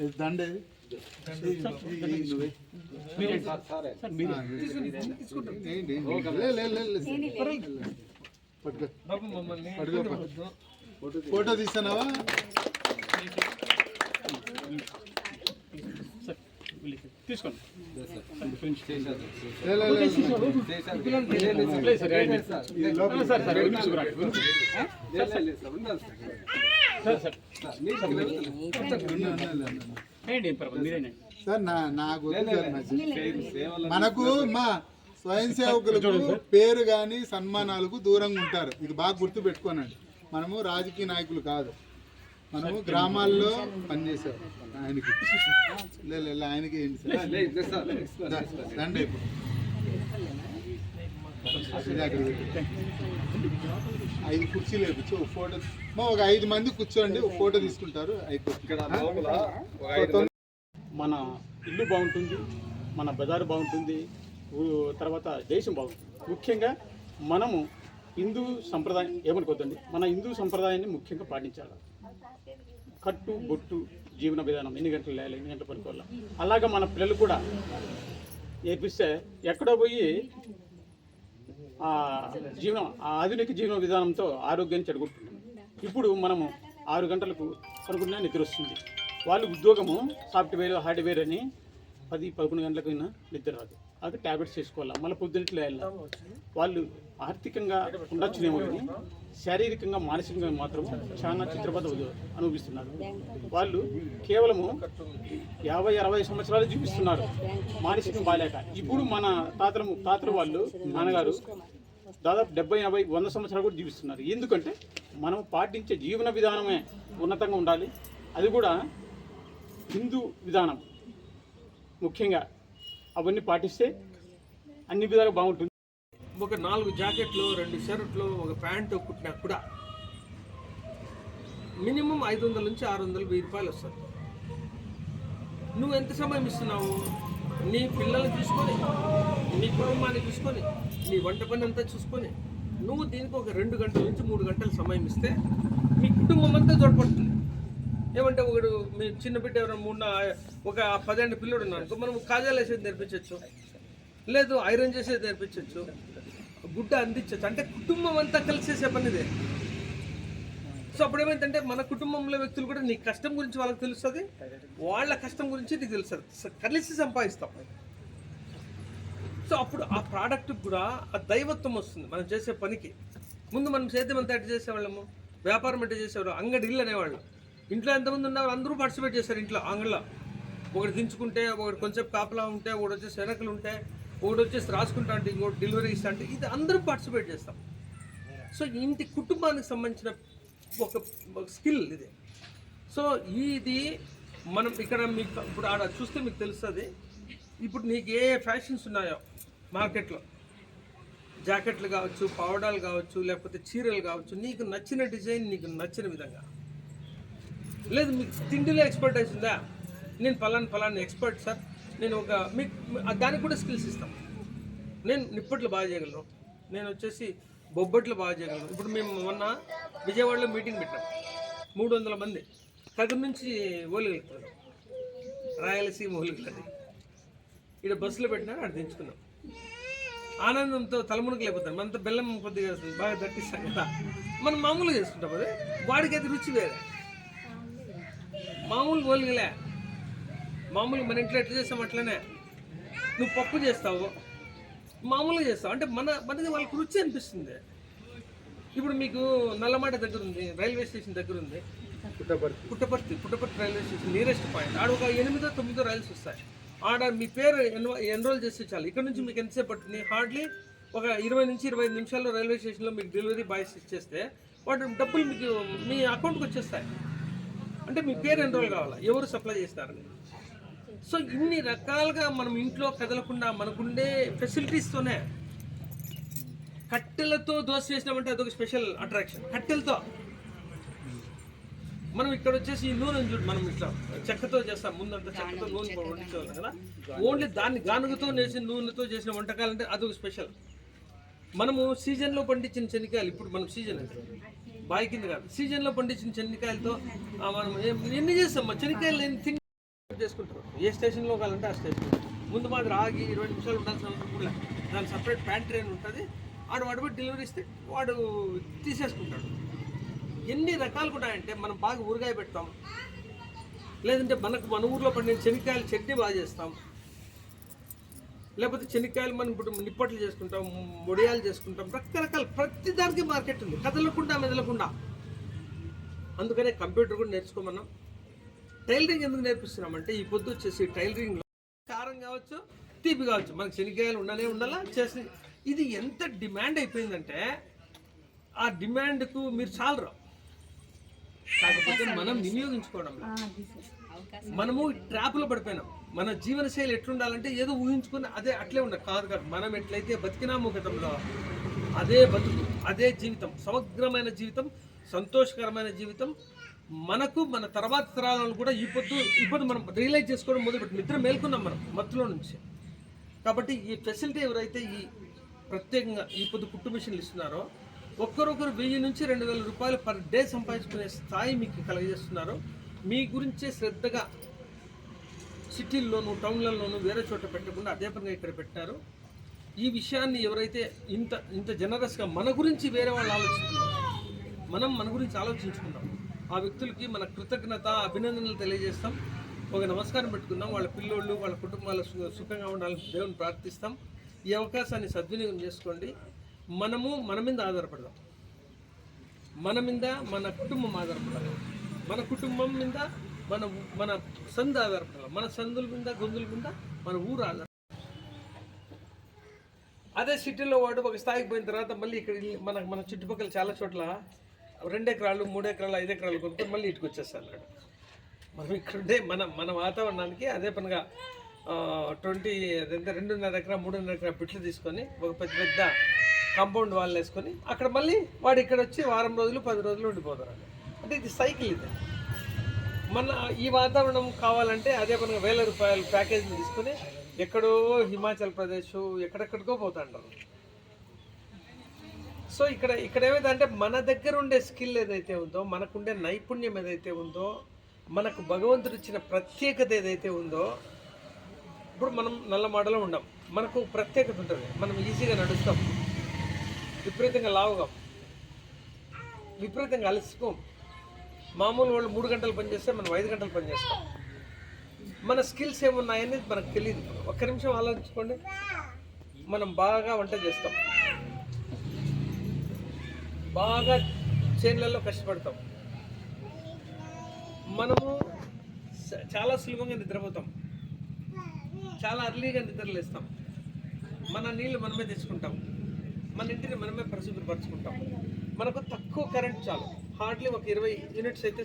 ఇది దండే ఫోటో తీస్తున్నావా తీసుకోండి సార్ నా నాకు. మనకు మా స్వయం సేవకులకు పేరు కానీ సన్మానాలకు దూరంగా ఉంటారు. ఇది బాగా గుర్తు పెట్టుకోనండి మనము రాజకీయ నాయకులు కాదు. మనము గ్రామాల్లో పనిచేసారు ఆయనకి. లే, లే, లే, ఆయనకి ఏంటి సార్? రండి ఇప్పుడు. ఐదు కుర్చీలు ఒక ఫోటో. మా ఒక ఐదు మంది కూర్చోండి ఒక ఫోటో తీసుకుంటారు. అయిపోతుంది మన ఇల్లు బాగుంటుంది మన బజారు బాగుంటుంది తర్వాత దేశం బాగుంటుంది. ముఖ్యంగా మనము హిందూ సంప్రదాయం ఏమనుకోద్దండి? మన హిందూ సంప్రదాయాన్ని ముఖ్యంగా పాటించాలి. కట్టు బొట్టు జీవన విధానం ఎన్ని గంటలు లేయాలి ఎన్ని గంటలు పడుకోవాలి. అలాగా మన పిల్లలు కూడా నేర్పిస్తే ఎక్కడో పోయి జీవనం ఆధునిక జీవన విధానంతో ఆరోగ్యాన్ని చెడగొట్టుకుంటుంది ఇప్పుడు మనము ఆరు గంటలకు పడుకున్నా నిద్ర వస్తుంది. వాళ్ళు ఉద్యోగము సాఫ్ట్వేర్ హార్డ్వేర్ అని పది పదకొండు గంటలకు నిద్ర రాదు. అది ట్యాబ్లెట్స్ చేసుకోవాలి మళ్ళీ పొద్దున్నట్లు వెళ్ళాలి? వాళ్ళు ఆర్థికంగా ఉండొచ్చునేమో కానీ శారీరకంగా మానసికంగా మాత్రం చాలా చిత్రపద అనుభవిస్తున్నారు. వాళ్ళు కేవలము యాభై అరవై సంవత్సరాలు చూపిస్తున్నారు మానసికం బాలేక. ఇప్పుడు మన తాతలు తాతలు వాళ్ళు నాన్నగారు దాదాపు డెబ్బై ఎనభై వంద సంవత్సరాలు కూడా జీవిస్తున్నారు. ఎందుకంటే మనం పాటించే జీవన విధానమే ఉన్నతంగా ఉండాలి. అది కూడా హిందూ విధానం. ముఖ్యంగా అవన్నీ పాటిస్తే అన్ని విధాలుగా బాగుంటుంది. ఒక నాలుగు జాకెట్లు రెండు షర్ట్లు ఒక ప్యాంటు కుట్టినా కూడా మినిమం ఐదు వందల నుంచి ఆరు వందలు వెయ్యి రూపాయలు వస్తుంది నువ్వు ఎంత సమయం ఇస్తున్నావు? నీ పిల్లల్ని చూసుకొని నీ కుటుంబాన్ని చూసుకొని నీ వంట పని అంతా చూసుకొని నువ్వు దీనికి ఒక రెండు గంటల నుంచి మూడు గంటల సమయం ఇస్తే మీ కుటుంబం అంతా తోడ్పడుతుంది. ఏమంటే ఒకడు మీ చిన్న బిడ్డ ఎవరైనా మూడు ఒక పదేళ్ళ పిల్లడు ఉన్నాను అనుకో మనం కాజాలు వేసేది నేర్పించవచ్చు లేదు ఐరన్ చేసేది నేర్పించవచ్చు గుడ్డ అందించవచ్చు అంటే కుటుంబం అంతా కలిసి చేసే పనిదే. సో అప్పుడు ఏమైందంటే మన కుటుంబంలో వ్యక్తులు కూడా నీ కష్టం గురించి వాళ్ళకి తెలుస్తుంది వాళ్ళ కష్టం గురించి నీకు తెలుస్తుంది. కలిసి సంపాదిస్తాం. సో అప్పుడు ఆ ప్రోడక్ట్ కూడా ఆ దైవత్వం వస్తుంది మనం చేసే పనికి. ముందు మనం సేద్యం అంతా ఎట్ట చేసేవాళ్ళము. వ్యాపారం ఎట్ట చేసేవాళ్ళం అంగడి ఇల్లు అనేవాళ్ళం. ఇంట్లో ఎంతమంది ఉన్నారు అందరూ పార్టిసిపేట్ చేశారు ఇంట్లో అంగడిలో ఒకటి దించుకుంటే ఒకటి కొంచెం కాపలా ఉంటే ఒకటి వచ్చేసి వెనకలు ఉంటే ఒకటి వచ్చేసి రాసుకుంటా అంటే ఇంకోటి డెలివరీ ఇస్తా అంటే ఇది అందరూ పార్టిసిపేట్ చేస్తాం. సో ఇంటి కుటుంబానికి సంబంధించిన ఒక స్కిల్ ఇది. సో ఇది మనం ఇక్కడ మీకు ఇప్పుడు ఆడ చూస్తే మీకు తెలుస్తుంది. ఇప్పుడు నీకు ఏ ఫ్యాషన్స్ ఉన్నాయో మార్కెట్లో జాకెట్లు కావచ్చు పావడాలు కావచ్చు లేకపోతే చీరలు కావచ్చు నీకు నచ్చిన డిజైన్ నీకు నచ్చిన విధంగా. లేదు మీకు తిండిలో ఎక్స్పర్టైజ్ ఉందా నేను ఫలాని ఫలాని ఎక్స్పర్ట్ సార్ నేను ఒక మీకు దానికి కూడా స్కిల్స్ ఇస్తాం. నేను నిప్పట్లు బాగా చేయగలను. నేను వచ్చేసి బొబ్బట్లు బాగా చేయగలను. ఇప్పుడు మేము మొన్న విజయవాడలో మీటింగ్ పెట్టాం. మూడు వందల మంది. తగ్గ నుంచి ఓలిగలుగుతారు రాయలసీమ ఓలిగలది ఇక్కడ బస్సులో పెట్టినా అక్కడ దించుకున్నాం ఆనందంతో తలమునకు లేకపోతాం మనంత బెల్లం కొద్దిగా బాగా దట్టిస్తాం కదా. మనం మామూలుగా చేసుకుంటాం అదే. వాడికి అది రుచి వేరే. మామూలు ఓలిగలే మామూలు మన ఇంట్లో ఎట్లా చేస్తాం అట్లనే. నువ్వు పప్పు చేస్తావు. మామూలుగా చేస్తావు. అంటే మన మనది వాళ్ళకి రుచి అనిపిస్తుంది. ఇప్పుడు మీకు నల్లమాట దగ్గర ఉంది రైల్వే స్టేషన్ దగ్గర ఉంది. Puttaparthi. Puttaparthi Puttaparthi railway station nearest point ఆడ ఒక ఎనిమిదో తొమ్మిదో రైల్స్ వస్తాయి. ఆడ మీ పేరు ఎన్వ ఎన్రోల్ చేస్తే చాలు. ఇక్కడ నుంచి మీకు ఎంతసేపు పడుతుంది హార్డ్లీ ఒక ఇరవై నుంచి ఇరవై ఐదు నిమిషాల్లో రైల్వే స్టేషన్లో మీకు డెలివరీ బాయ్స్ ఇచ్చేస్తే వాటి డబ్బులు మీకు మీ అకౌంట్కి వచ్చేస్తాయి. అంటే మీ పేరు ఎన్రోల్ కావాలా? ఎవరు సప్లై చేస్తారని సో ఇన్ని రకాలుగా మనం ఇంట్లో కదలకుండా మనకుండే ఫెసిలిటీస్తోనే కట్టెలతో దోశ చేసినామంటే అదొక స్పెషల్ అట్రాక్షన్ కట్టెలతో. మనం ఇక్కడ వచ్చేసి ఈ నూనె చూడు మనం ఇట్లా చెక్కతో చేస్తాం. ముందంతా చెక్కతో నూనె వండించేవాళ్ళం కదా? ఓన్లీ దాన్ని గానుగతో చేసిన నూనెతో చేసిన వంటకాలు అంటే అదొక స్పెషల్ మనము సీజన్లో పండించిన శనగకాయలు ఇప్పుడు మనం సీజన్ బావి కింద. కాదు సీజన్లో పండించిన చెనికాయలతో మనం ఎన్ని చేస్తాం చెనికాయలు ఎన్ని చేసుకుంటారు? ఏ స్టేషన్లో కావాలంటే ఆ స్టేషన్ ముందు మాదిరి ఆగి ఇరవై నిమిషాలు ఉండాల్సిన అవసరం కూడా దాని సపరేట్ ప్యాంట్రీ అని ఉంటుంది. వాడు వాడు పోయి డెలివరీ ఇస్తే వాడు తీసేసుకుంటాడు. ఎన్ని రకాలు కూడా అంటే మనం బాగా ఊరగాయ పెడతాం. లేదంటే మనకు మన ఊర్లో పండిన చెనికాయలు చట్నీ బాగా చేస్తాం. లేకపోతే శనక్కాయలు మనం ఇప్పుడు నిప్పట్లు చేసుకుంటాం ముడియాలు చేసుకుంటాం రకరకాల ప్రతి దానికి మార్కెట్ ఉంది. కదలకుండా మెదలకుండా. అందుకనే కంప్యూటర్ కూడా నేర్చుకోమన్నాం. టైలరింగ్ ఎందుకు నేర్పిస్తున్నామంటే ఈ పొద్దు వచ్చేసి టైలరింగ్లో కారం కావచ్చు తీపి కావచ్చు. మనకి శనక్కాయలు ఉండనే ఉండాలా చేసి ఇది ఎంత డిమాండ్ అయిపోయిందంటే ఆ డిమాండ్కు మీరు చాలరు. కాకపోతే మనం వినియోగించుకోవడం. మనము ట్రాప్లో పడిపోయినాం. మన జీవనశైలి ఎట్లుండాలంటే ఏదో ఊహించుకుని అదే అట్లే ఉండాలి. కాదు కాదు మనం ఎట్లయితే బతికినాము గతంలో అదే బతుకు అదే జీవితం సమగ్రమైన జీవితం సంతోషకరమైన జీవితం మనకు మన తర్వాత తరాలను కూడా ఈ పొద్దు ఈ పొద్దు మనం రియలైజ్ చేసుకోవడం మొదలుపెట్టి నిద్ర మేల్కొన్నాం మనం మత్తులో నుంచి. కాబట్టి ఈ ఫెసిలిటీ ఎవరైతే ఈ ప్రత్యేకంగా ఈ పొద్దు కుట్టు మిషన్లు ఇస్తున్నారో ఒక్కరొకరు వెయ్యి నుంచి రెండు వేల రూపాయలు పర్ డే సంపాదించుకునే స్థాయి మీకు కలగజేస్తున్నారు. మీ గురించే శ్రద్ధగా సిటీల్లోనూ టౌన్లలోనూ వేరే చోట పెట్టకుండా అదే పనిగా ఇక్కడ పెట్టారు. ఈ విషయాన్ని ఎవరైతే ఇంత ఇంత జనరస్గా మన గురించి వేరే వాళ్ళు ఆలోచిస్తున్నారు మనం మన గురించి ఆలోచించుకుందాం. ఆ వ్యక్తులకి మన కృతజ్ఞత అభినందనలు తెలియజేస్తాం. ఒక నమస్కారం పెట్టుకుందాం. వాళ్ళ పిల్లోళ్ళు వాళ్ళ కుటుంబాలు సుఖంగా ఉండాలని దేవుని ప్రార్థిస్తాం. ఈ అవకాశాన్ని సద్వినియోగం చేసుకోండి. మనము మన మీద ఆధారపడదాం. మన మీద మన కుటుంబం ఆధారపడాలి. మన కుటుంబం మీద మన మన సంద ఆధారపడాలి మన సందుల మీద గొంతుల మీద మన ఊరు ఆధార అదే సిటీలో వాడు ఒక స్థాయికి పోయిన తర్వాత మళ్ళీ ఇక్కడ మన మన చుట్టుపక్కల చాలా చోట్ల రెండు ఎకరాలు మూడు ఎకరాలు ఐదు ఎకరాలు కొనుక్కొని మళ్ళీ ఇటుకు వచ్చేస్తాడు మనం ఇక్కడ మన మన వాతావరణానికి అదే పనిగా ట్వంటీ అదే రెండున్నర ఎకరా మూడున్నర ఎకరా పిట్లు తీసుకొని ఒక పెద్ద పెద్ద కాంపౌండ్ వాళ్ళు వేసుకొని అక్కడ మళ్ళీ వాడు ఇక్కడ వచ్చి వారం రోజులు పది రోజులు ఉండిపోతారు అంటే ఇది సైకిల్ ఇది. మన ఈ వాతావరణం కావాలంటే అదే పనిగా వేల రూపాయల ప్యాకేజీని తీసుకుని ఎక్కడో హిమాచల్ ప్రదేశ్ ఎక్కడెక్కడికో పోతాంటారు సో ఇక్కడ ఇక్కడ ఏమైందంటే మన దగ్గర ఉండే స్కిల్ ఏదైతే ఉందో మనకుండే నైపుణ్యం ఏదైతే ఉందో మనకు భగవంతుడు ఇచ్చిన ప్రత్యేకత ఏదైతే ఉందో ఇప్పుడు మనం నల్ల మాటలో ఉండం. మనకు ప్రత్యేకత ఉంటుంది. మనం ఈజీగా నడుస్తాం. విపరీతంగా లావుగాం. విపరీతంగా అలసిపోం. మామూలు వాళ్ళు మూడు గంటలు పనిచేస్తే మనం ఐదు గంటలు పనిచేస్తాం మన స్కిల్స్ ఏమున్నాయనేది మనకు తెలియదు ఒక్క నిమిషం ఆలోచించుకోండి. మనం బాగా వంట చేస్తాం. బాగా చేన్లలో కష్టపడతాం. మనము చాలా సులభంగా నిద్రపోతాం. చాలా అర్లీగా నిద్రలేస్తాం. మన నీళ్ళు మనమే తెచ్చుకుంటాం. మన ఇంటిని మనమే పరిశుభ్రపరచుకుంటాం. మనకు తక్కువ కరెంట్ చాలు. హార్డ్లీ ఒక ఇరవై యూనిట్స్ అయితే